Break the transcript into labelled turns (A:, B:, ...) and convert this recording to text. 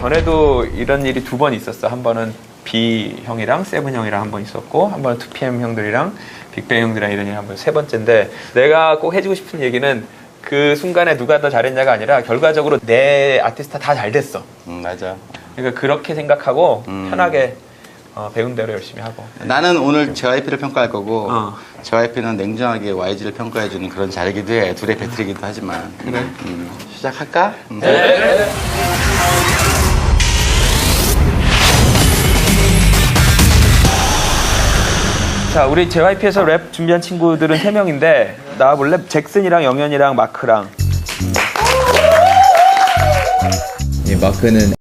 A: 전에도 이런 일이 두 번 있었어. 한 번은 B 형이랑 세븐 형이랑 한 번 있었고, 한 번은 2PM 형들이랑 빅뱅 형들이랑 이런 일이 한번 세 번째인데, 내가 꼭 해주고 싶은 얘기는 그 순간에 누가 더 잘했냐가 아니라 결과적으로 내 아티스트 다 잘 됐어.
B: 음, 맞아.
A: 그러니까 그렇게 생각하고
B: 음.
A: 편하게 어, 배운 대로 열심히 하고.
B: 나는 오늘 JYP를 평가할 거고
A: 어.
B: JYP는 냉정하게 YG를 평가해주는 그런 자리기도 해. 둘의 배틀이기도 하지만.
A: 그래.
B: 음, 시작할까? 음.
A: 자, 우리 JYP에서 랩 준비한 친구들은 세명인데 나와볼래? 잭슨이랑 영현이랑 마크랑.
C: 이 마크는